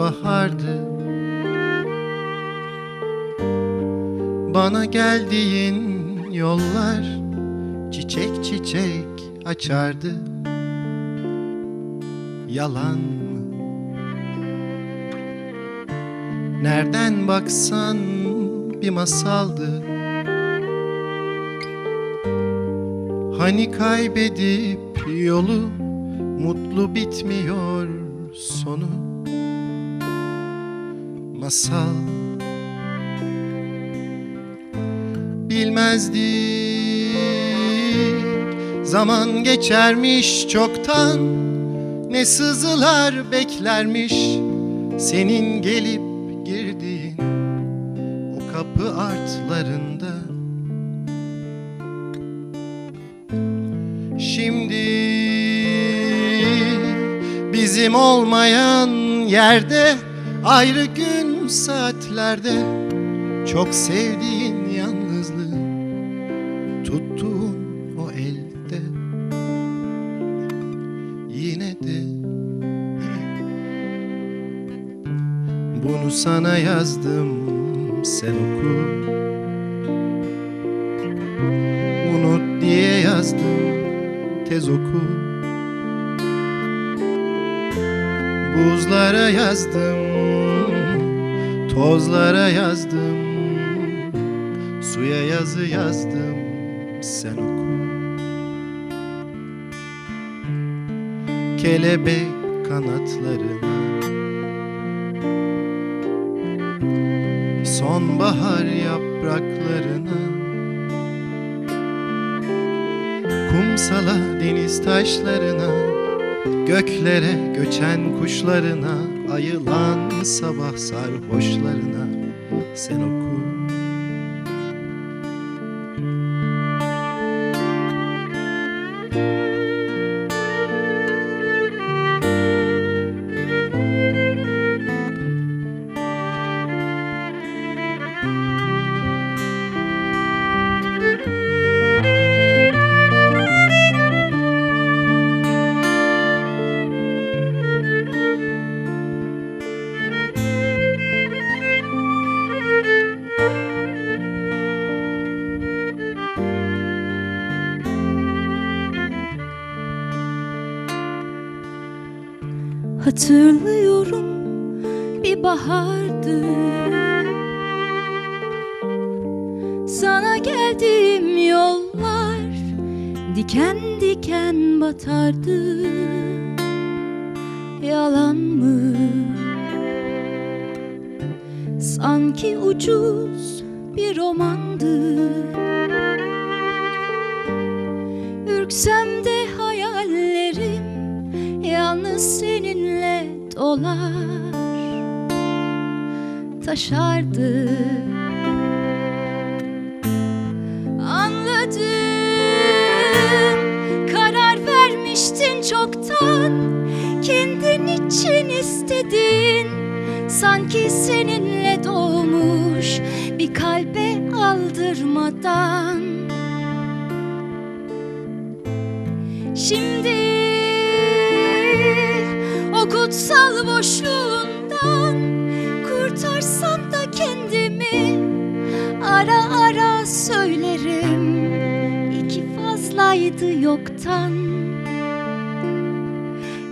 bahardı. Bana geldiğin yollar çiçek çiçek açardı. Yalan mı? Nereden baksan bir masaldı. Hani kaybedip yolu mutlu bitmiyor sonu. Masal Bilmezdik. Zaman geçermiş çoktan. Ne sızılar beklermiş senin gelip girdiğin o kapı artlarında bizim olmayan yerde ayrı gün saatlerde. Çok sevdiğin yalnızlığı tuttuğun o elde. Yine de bunu sana yazdım sen oku. Unut diye yazdım tez oku Buzlara yazdım Tozlara yazdım Suya yazı yazdım Sen oku. Kelebek kanatlarına Sonbahar yapraklarına Kumsala deniz taşlarına Göklere göçen kuşlarına Ayılan sabah sarhoşlarına Sen oku Hatırlıyorum bir bahardı. Sana geldiğim yollar Diken diken batardı. Yalan mı? Sanki ucuz bir romandı. Ürksem de seninle dolar. Taşardı. Anladım. Karar vermiştin çoktan. Kendin için istedin. Sanki seninle doğmuş Bir kalbe aldırmadan. Şimdi boşluğundan kurtarsam da kendimi ara ara söylerim iki fazlaydı yoktan.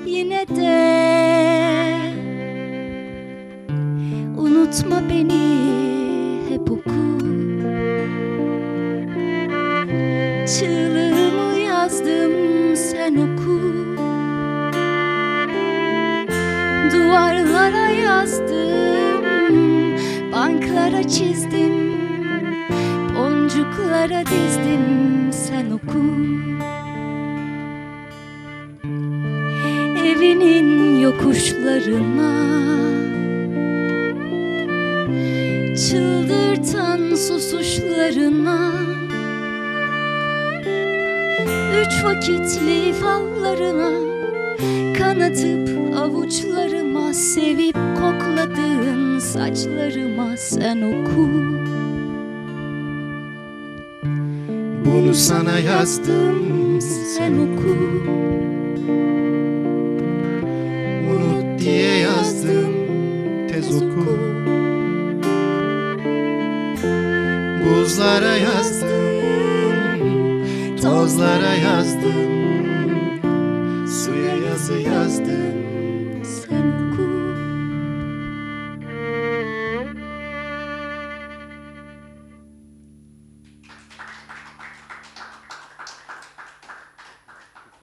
Yine de unutma beni Duvarlara yazdım Banklara çizdim Boncuklara dizdim sen oku. Evinin yokuşlarına Çıldırtan susuşlarına Üç vakitli fallarına Kanatıp avuçlarıma Sevip kokladığın saçlarıma Sen oku. Bunu sana yazdım Sen oku. Unut diye yazdım yaz oku. Buzlara yazdım Tozlara yazdım. Suya yazı yazdım